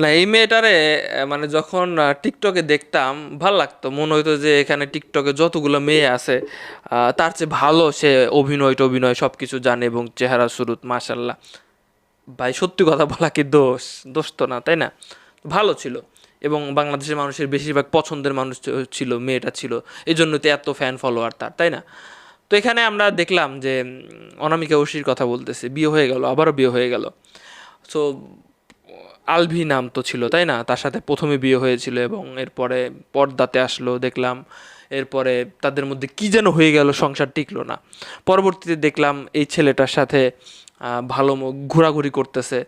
না, এই মেয়েটারে মানে যখন টিকটকে দেখতাম, ভালো লাগতো। মনে হইতো যে এখানে টিকটকে যতগুলো মেয়ে আছে তার চেয়ে ভালো সে অভিনয় টভিনয় সব কিছু জানে এবং চেহারা সুরুত, মাশাল্লাহ। ভাই, সত্যি কথা বলা কি দোষ? দোষ তো না, তাই না? ভালো ছিল। এবং বাংলাদেশের মানুষের বেশিরভাগ পছন্দের মানুষ ছিল, মেয়েটা ছিল। এই জন্য তো এত ফ্যান ফলোয়ার তার, তাই না? তো এখানে আমরা দেখলাম যে অনামিকা ঐশীর কথা বলতেছে, বিয়ে হয়ে গেল, আবারও বিয়ে হয়ে গেল। সো আলভি নাম তো ছিল, তাই না? তার সাথে প্রথমে বিয়ে হয়েছিল এবং এরপরে পর্দাতে আসলো, দেখলাম এরপরে তাদের মধ্যে কি যেন হয়ে গেল, সংসার টিকলো না। পরবর্তীতে দেখলাম এই ছেলেটার সাথে ভালো ঘোরাঘুরি করতেছে।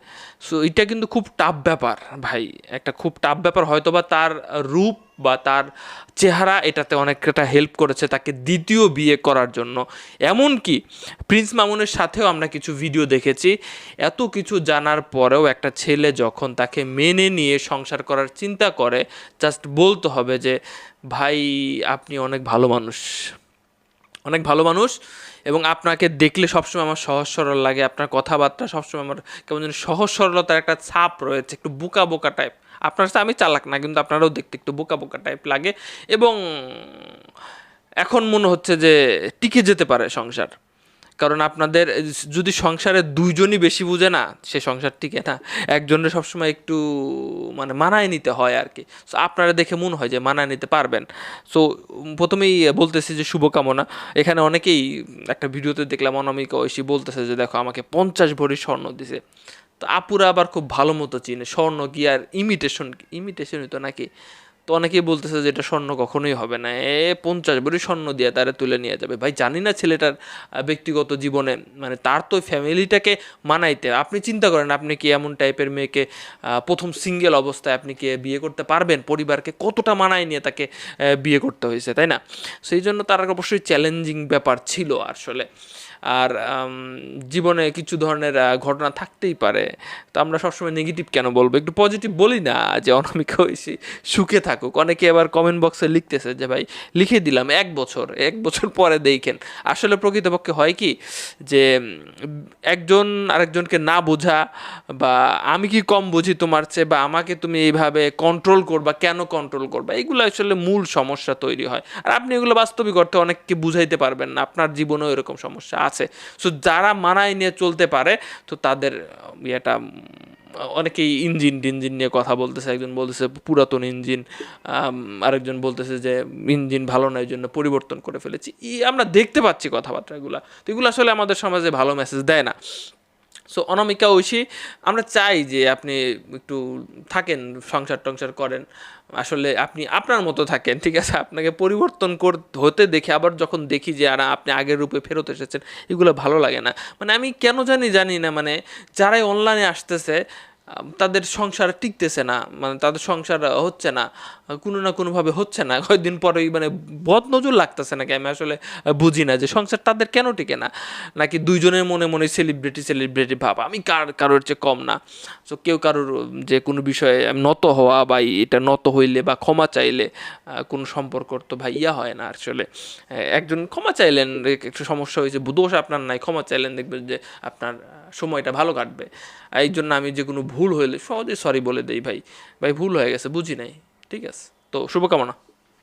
সো এটা কিন্তু খুব টাফ ব্যাপার ভাই। একটা খুব টাফ ব্যাপার হয়তো বা তার রূপ বা তার চেহারা এটাতে অনেকটা হেল্প করেছে তাকে দ্বিতীয় বিয়ে করার জন্য। এমনকি প্রিন্স মামুনের সাথেও আমরা কিছু ভিডিও দেখেছি। এত কিছু জানার পরেও একটা ছেলে যখন তাকে মেনে নিয়ে সংসার করার চিন্তা করে জাস্ট বলতে হবে যে, ভাই, আপনি অনেক ভালো মানুষ। অনেক ভালো মানুষ এবং আপনাকে দেখলে সবসময় আমার সহজ সরল লাগে। আপনার কথাবার্তা সবসময় আমার কেমন যেন সহজ সরলতার একটা ছাপ রয়েছে, একটু বোকা বোকা টাইপ আপনার সাথে আমি চালাক না, কিন্তু আপনারাও দেখতে একটু বোকা বোকা টাইপ লাগে। এবং এখন মনে হচ্ছে যে টিকে যেতে পারে সংসার। কারণ আপনাদের যদি সংসারে দুইজনই বেশি বুঝে না, সে সংসার টিকে না। একজনের সবসময় একটু মানে মানায় নিতে হয় আর কি সো আপনারা দেখে মনে হয় যে মানায় নিতে পারবেন। সো প্রথমেই বলতেছি যে শুভকামনা। এখানে অনেকেই একটা ভিডিওতে দেখলাম, অনামিকা ঐশী বলতেছে যে, দেখো, আমাকে পঞ্চাশ ভরি স্বর্ণ দিছে। তো আপুরা আবার খুব ভালো মতো চিনে। স্বর্ণ গিয়ার ইমিটেশন ইমিটেশনই তো নাকি? তো অনেকেই বলতেছে যে এটা স্বর্ণ কখনোই হবে না। এ পঞ্চাশ ভরি স্বর্ণ দিয়ে তারা তুলে নিয়ে যাবে। ভাই, জানি না ছেলেটার ব্যক্তিগত জীবনে মানে তার তো ফ্যামিলিটাকে মানাইতে। আপনি চিন্তা করেন, আপনি কি এমন টাইপের মেয়েকে প্রথম সিঙ্গেল অবস্থায় আপনি কি বিয়ে করতে পারবেন? পরিবারকে কতটা মানায় নিয়ে তাকে বিয়ে করতে হয়েছে, তাই না? সেই জন্য তার অবশ্যই চ্যালেঞ্জিং ব্যাপার ছিল আসলে। আর জীবনে কিছু ধরনের ঘটনা থাকতেই পারে। তো আমরা সবসময় নেগেটিভ কেন বলব? একটু পজিটিভ বলি না যে অনামিকা ঐশী সুখে থাকুক। অনেকে আবার কমেন্ট বক্সে লিখতেছে যে, ভাই, লিখে দিলাম এক বছর এক বছর পরে দেখেন। আসলে প্রকৃতপক্ষে হয় কি যে, একজন আরেকজনকে না বোঝা বা আমি কি কম বুঝি তোমার চেয়ে বা আমাকে তুমি এইভাবে কন্ট্রোল করবা কেন কন্ট্রোল করবা, এগুলো আসলে মূল সমস্যা তৈরি হয়। আর আপনি এগুলো বাস্তবিক অর্থে অনেককে বুঝাইতে পারবেন না। আপনার জীবনেও এরকম সমস্যা আছে। সো যারা মানায় নিয়ে চলতে পারে, তো তাদের ইয়েটা অনেকেই ইঞ্জিন টিঞ্জিন নিয়ে কথা বলতেছে। একজন বলতেছে পুরাতন ইঞ্জিন আরেকজন বলতেছে যে ইঞ্জিন ভালো নয় জন্য পরিবর্তন করে ফেলেছি। ই, আমরা দেখতে পাচ্ছি কথাবার্তাগুলো। তো এগুলো আসলে আমাদের সমাজে ভালো মেসেজ দেয় না। সো অনামিকা ঐশী, আমরা চাই যে আপনি একটু থাকেন, সংসার টংসার করেন। আসলে আপনি আপনার মতো থাকেন, ঠিক আছে? আপনাকে পরিবর্তন কর, হতে দেখে আবার যখন দেখি যে, আর, আপনি আগের রূপে ফেরত এসেছেন, এগুলো ভালো লাগে না। মানে আমি কেন জানি জানি না মানে যারাই অনলাইনে আসতেছে তাদের সংসার টিকতেছে না মানে তাদের সংসার হচ্ছে না, কোনো না কোনোভাবে হচ্ছে না। কয়েকদিন পরেই মানে বদ নজর লাগতেছে নাকি? আমি আসলে বুঝি না যে সংসার তাদের কেন টিকে না? নাকি দুইজনের মনে মনে সেলিব্রিটি সেলিব্রিটি ভাব, আমি কার, কারোর চেয়ে কম না? সো কেউ কারোর যে কোনো বিষয়ে নত হওয়া বা এটা নত হইলে বা ক্ষমা চাইলে কোনো সম্পর্ক তো ভাই ইয়া হয় না আসলে। একজন ক্ষমা চাইলেন একটু সমস্যা হয়েছে, দোষ আপনার নাই, ক্ষমা চাইলেন, দেখবেন যে আপনার সময়টা ভালো কাটবে। এই জন্য আমি যে কোনো ভুল হইলে সহজে সরি বলে দেই ভাই। ভাই ভুল হয়ে গেছে, বুঝি নাই। ঠিক আছে। তো শুভকামনা।